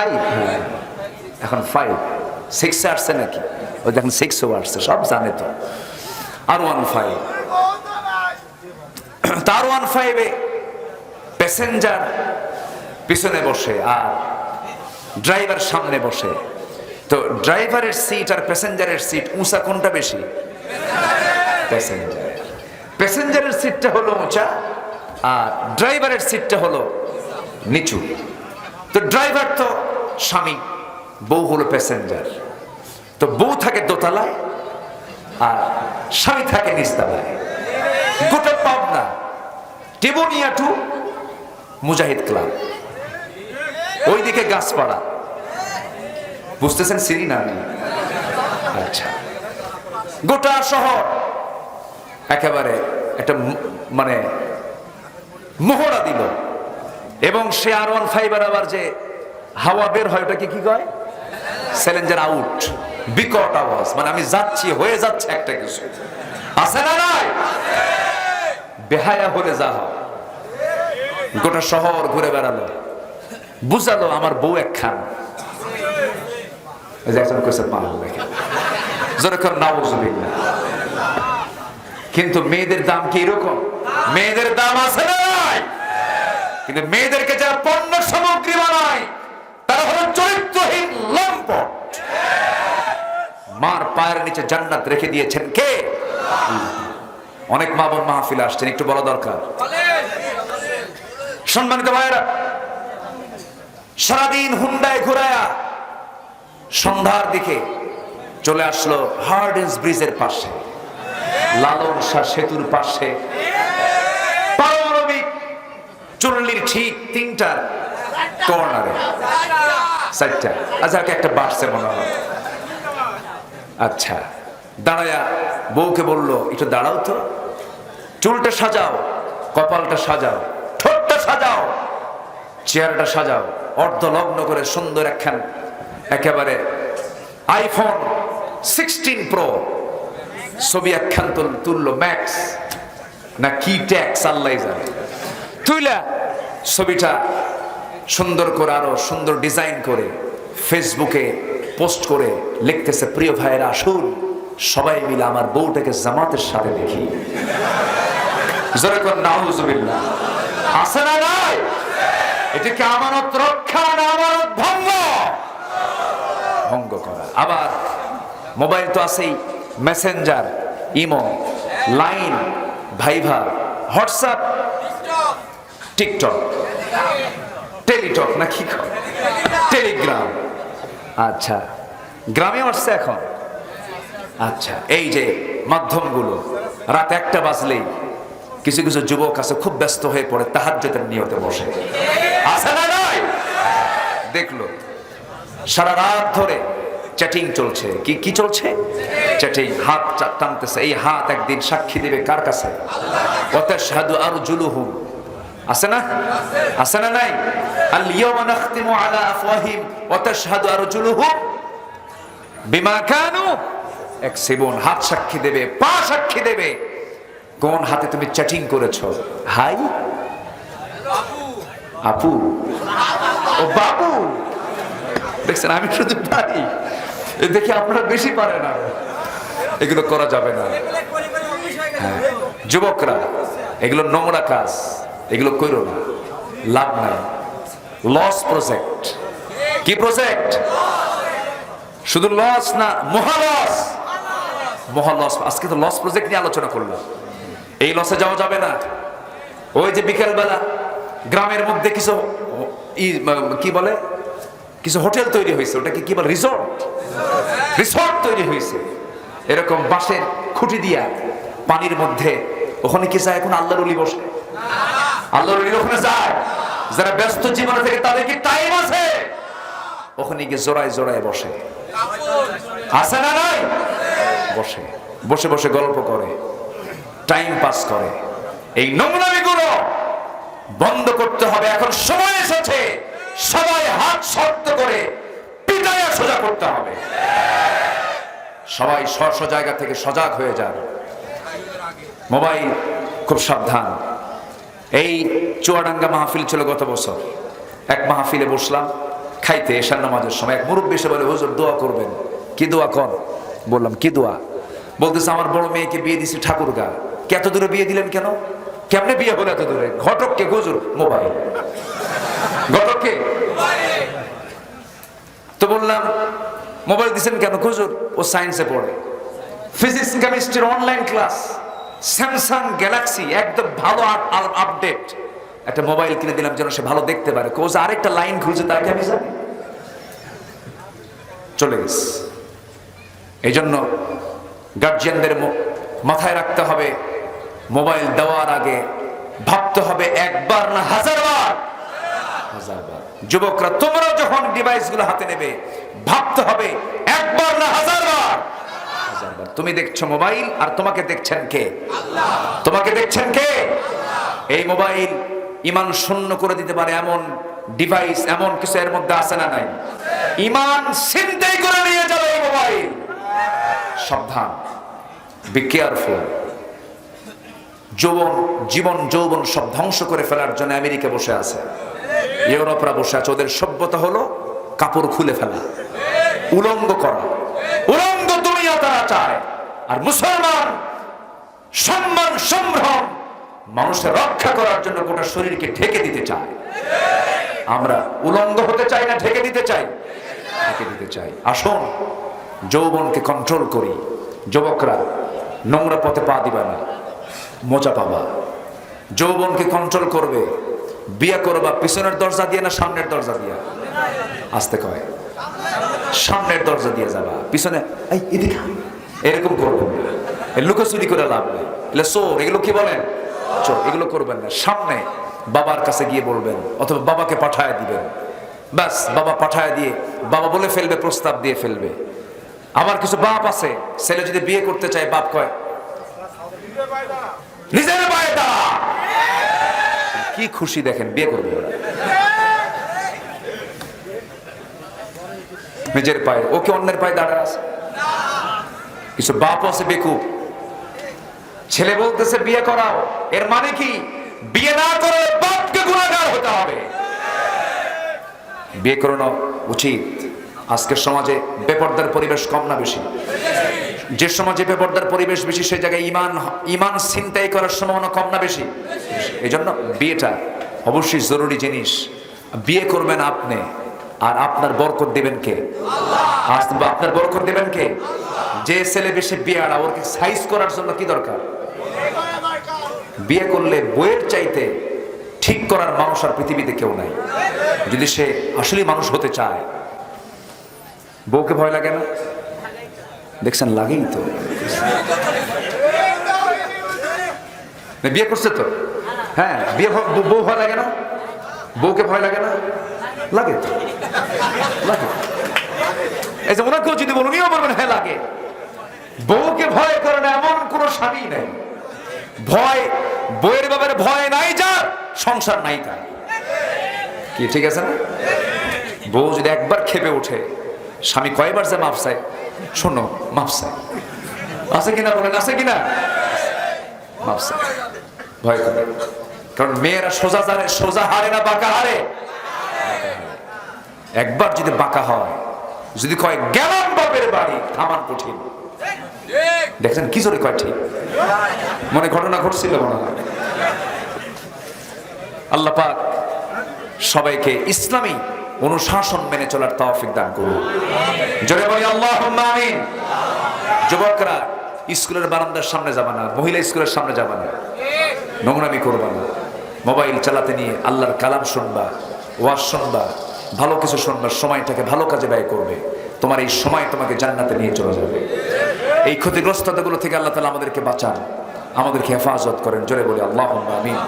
Five এখন five সিক্সে আসছে নাকি? ওই দেখেন সিক্সও আসছে, সব জানে তো। আর ওয়ান ফাইভ তার ওয়ান ফাইভে প্যাসেঞ্জার পিছনে বসে আর ড্রাইভার সামনে বসে। তো ড্রাইভারের সিট আর প্যাসেঞ্জারের সিট উঁচা কোনটা বেশি? প্যাসেঞ্জার প্যাসেঞ্জারের সিটটা হলো উঁচা আর ড্রাইভারের সিটটা হলো নিচু। তো ড্রাইভার তো স্বামী, বউ হলো প্যাসেঞ্জার তো বউ থাকে দোতলায় আর স্বামী থাকে নিচতলায়। গোটা পাবনা, টেবনিয়া টু মুজাহিদ ক্লাব। ওইদিকে গাছপাড়া। বুঝতেছেন সিরি না আচ্ছা। গোটা শহর একেবারে একটা মানে মোহরা দিল। এবং সে আর ওয়ান ফাইবার আবার যে হাওয়া বের হয়, ওটাকে কি কয়? স্যালেঞ্জার আউট বিকট আওয়াজ। মানে আমি যাচ্ছি, হয়ে যাচ্ছে একটা কিছু। আছে না নাই? বেহায়া হলে যা হয়। গোটা শহর ঘুরে বেড়ালো। বুঝালো, আমার বউ একখান। একজন কিন্তু মেয়েদের দাম কি এরকম? মেয়েদের দাম আছে না কিন্তু মেয়েদেরকে যারা পণ্য নিচে জান্নাত রেখে দিয়েছেন কে? অনেক মা বোন মাহফিলে আসছেন, একটু বলা দরকার। সম্মানিত ভাইয়েরা, সারাদিন হুন্ডায় ঘুরায়া সন্ধ্যার দিকে চলে আসলো হার্ডেন্স ব্রিজের পাশে লালন শাহ সেতুর পাশে। পারমাণবিক চুল্লির ঠিক তিনটার কর্নারে চারটা আচ্ছা একটা বাসছে মনে হয়। আচ্ছা দাঁড়ায়া, বউকে বলল একটু দাঁড়াও তো, চুলটা সাজাও, কপালটা সাজাও, ঠোঁটটা সাজাও চেয়ারটা সাজাও অর্ধ লগ্ন করে সুন্দর একখান, একেবারে আইফোন সিক্সটিন প্রো, ছবি একখান তুল- তুললো ম্যাক্স, না কি ট্যাক্স, আল্লাহ তুইলা ছবিটা সুন্দর করে আরও সুন্দর ডিজাইন করে ফেসবুকে পোস্ট করে লিখতেছে, প্রিয় ভাইয়েরা, আসুন, সবাই মিলে আমার বউটাকে জামাতের সাথে দেখি। আছে না নাই? এটাকে আমানত রক্ষা না আমানত ভঙ্গ? ভঙ্গ করা। আবার মোবাইল তো আছেই, মেসেঞ্জার, ইমো, লাইন, ভাইভা, হোয়াটসঅ্যাপ, টিকটক, টেলিটক, না কি? টেলিগ্রাম। আচ্ছা। গ্রামে আসছে এখন? আচ্ছা এই যে মাধ্যমগুলো, রাত একটা বাজলেই কিছু কিছু যুবক আছে, খুব ব্যস্ত হয়ে পড়ে, তাহাজ্জুদের নিয়তে বসে। আছে না নাই? দেখল, সারা রাত ধরে চ্যাটিং চলছে। কি কি চলছে? চ্যাটিং, হাত টানতেছে। এই হাত একদিন সাক্ষী দেবে কার কাছে? ওয়াতাশহাদু আরজুলুহুম আছে না? আছে না নাই? আল ইয়াওমা নাখতিমু আলা আফওয়াহিম ওয়া তাশহাদু আরজুলুহুম বিমা কানু একসিবুন। হাত সাক্ষী দেবে, পা সাক্ষী দেবে। কোন হাতে তুমি চ্যাটিং করেছ? হাই? আপু। ও বাবু। দেখছেন, আমি শুধু পারি। দেখি আপনারা বেশি পারে না এগুলো করা যাবে না। হ্যাঁ। যুবকরা, এগুলো নোংরা কাজ। এগুলো করো না। লাভ নাই। লস প্রজেক্ট কি প্রজেক্ট শুধু লস না মহালস মহালস আজকে তো লস প্রজেক্ট নিয়ে আলোচনা করলাম এই লসে যাওয়া যাবে না। ওই যে বিকেলবেলা গ্রামের মধ্যে কিছু কি বলে? কিছু হোটেল তৈরি হয়েছে। ওটাকে কি বলে? রিসোর্ট রিসোর্ট তৈরি হয়েছে। এরকম বাঁশের খুঁটি দিয়া পানির মধ্যে। ওখানে কি যায় এখন আল্লাহর অলি বসে? আল্লাহর অলি ওখানে যায়। যারা ব্যস্ত জীবনে থেকে তাদের কি টাইম আছে? ওখানে গিয়ে জোড়ায় জোড়ায় বসে। আছে না নাই? বসে। বসে বসে গল্প করে। টাইম পাস করে। এই নোংরামিগুলো বন্ধ করতে হবে। এখন সময় এসেছে। সবাই হাত শক্ত করে পিটাইয়া সোজা করতে হবে। সবাই স্ব স্ব জায়গা থেকে সজাগ হয়ে যান। মোবাইল খুব সাবধান। এই চুয়াডাঙ্গা মাহফিল ছিল গত বছর। এক মাহফিলে বসলাম, খাইতে এশার নামাজের সময় এক মুরব্বী এসে বলে, হুজুর, দোয়া করবেন। কি দোয়া কর বললাম, কি দোয়া? বলতেছে, আমার বড় মেয়েকে বিয়ে দিছি ঠাকুরগা। কে এত দূরে বিয়ে দিলেন কেন? কেমনে বিয়ে হলো এত দূরে? ঘটককে, হুজুর, মোবাইল। ঘটককে? তো বললাম, মোবাইল দিছেন কেন? হুজুর, ও সায়েন্সে পড়ে। ফিজিক্স কেমিস্ট্রির অনলাইন ক্লাস। স্যামসাং গ্যালাক্সি একদম ভালো আপডেট একটা মোবাইল কিনে দিলাম যেন সে ভালো দেখতে পারে। কোজ আরেকটা লাইন খুলছে, তাকে আমি জানি। চলে গেছে। এই জন্য গার্জিয়ানদের মাথায় রাখতে হবে মোবাইল দেওয়ার আগে ভাবতে হবে একবার না হাজারবার। হাজারবার। যুবকরা তোমরা যখন ডিভাইসগুলো হাতে নেবে, ভাবতে হবে একবার না হাজারবার। তুমি দেখছ মোবাইল আর তোমাকে দেখছেন কে? তোমাকে দেখছেন কে? এই মোবাইল ইমান শূন্য করে দিতে পারে এমন ডিভাইস এমন কিছু এর মধ্যে আছে না নাই? ইমান চিন্তাই করে নিয়ে যাবে এই মোবাইল। সাবধান। বি কেয়ারফুল যৌবন, জীবন, যৌবন সব ধ্বংস করে ফেলার জন্য আমেরিকা বসে আছে। ইউরোপরা বসে আছে। ওদের সভ্যতা হলো কাপড় খুলে ফেলা, উলঙ্গ করা। চায় আর মুসলমান সম্মান, সম্ভ্রম মানুষের রক্ষা করার জন্য গোটা শরীরকে ঢেকে দিতে চায়। আমরা উলঙ্গ হতে চাই না, ঢেকে দিতে চাই? ঢেকে দিতে চাই। আসুন, যৌবনকে কন্ট্রোল করি। যুবকরা, নোংরা পথে পা দিবা না। মোচা পাবা। যৌবনকে কন্ট্রোল করবে। বিয়ে করবা, পিছনের দরজা দিয়ে না সামনের দরজা দিয়া? আসতে কয়। সামনের দরজা দিয়ে যাবা। পিছনে, এই, এদিকে। এরকম করবেন লুকোচুরি করে লাভ নেই। এগুলো চোর, এগুলো কি বলেন? চোর, এগুলো করবেন না। সামনে বাবার কাছে গিয়ে বলবেন অথবা বাবাকে পাঠায় দিবেন। ব্যাস, বাবা পাঠায় দিয়ে, বাবা বলে ফেলবে, প্রস্তাব দিয়ে ফেলবে। আমার কিছু বাপ আছে, ছেলে যদি বিয়ে করতে চায়, বাপ কয়, নিজের কি খুশি দেখেন, বিয়ে করবে নিজের পায়ে ওকে অন্যের পায়ে দাঁড়া আছে? কিছু বাপ আছে বেকুব ছেলে বলতেছে, বিয়ে করাও। এর মানে কি? বিয়ে না করে বাপকে গুণাগার হতে হবে। বিয়ে করানো উচিত। আজকের সমাজে বেপর্দার পরিবেশ কম না বেশি? যে সমাজে বেপর্দার পরিবেশ বেশি সেই জায়গায় ইমান ইমান চিন্তাই করার সম্ভাবনা কম না বেশি? এই জন্য বিয়েটা অবশ্যই জরুরি জিনিস। বিয়ে করবেন আপনি, আর আপনার বরকত দেবেন কে? আপনার বরকত দেবেন কে? যে ছেলে বেশি বিয়ে আড়া ওর সাইজ করার জন্য কি দরকার? বিয়ে করলে বইয়ের চাইতে ঠিক করার মানুষ আর পৃথিবীতে কেউ নাই। যদি সে আসলে মানুষ হতে চায়, বউকে ভয় লাগে না? দেখছেন, লাগেই তো। বিয়ে করছে তো? হ্যাঁ বিয়ে বউ- ভয় লাগে না? বউকে ভয় লাগে না? লাগে তো। লাগে। এই যে ওনাকেও যদি বলুন বলবেন হ্যাঁ লাগে। বউকে ভয় করে না, এমন কোন স্বামী নেই। ভয় বইয়ের ব্যাপারে ভয় নাই যার, সংসার নাই তার। কি, ঠিক আছে না? বউ যদি একবার খেপে ওঠে, স্বামী কয়বার যে মাপ চায়? শোনো মাপ চায়। আছে কিনা বলেন, আছে কিনা? মাপ চায়। ভয় করে। কারণ মেয়েরা সোজা জানে, সোজা হারে না, বাঁকা হারে? একবার যদি বাঁকা হয়, যদি কয়, গেলাম বাপের বাড়ি, থামান কঠিন। দেখছেন? কি জোরে কয় ঠিক মনে ঘটনা ঘটছিল মনে হয়। আল্লাহ পাক সবাইকে ইসলামী অনুশাসন মেনে চলার তৌফিক দান করুন। জোরে বলি আল্লাহ আমিন। যুবকরা, স্কুলের বারান্দার সামনে যাবে না, মহিলা স্কুলের সামনে যাবে না। নোংরামি করবা না। মোবাইল চালাতে নিয়ে আল্লাহর কালাম শুনবা, ওয়াজ শুনবা, ভালো কিছু শুনবা, সময়টাকে ভালো কাজে ব্যয় করবে। তোমার এই সময় তোমাকে জান্নাতে নিয়ে চলে যাবে। এই ক্ষতিগ্রস্ততাগুলো থেকে আল্লাহ তালা আমাদেরকে বাঁচান। আমাদেরকে হেফাজত করেন। জোরে বলি আল্লাহ আমিন।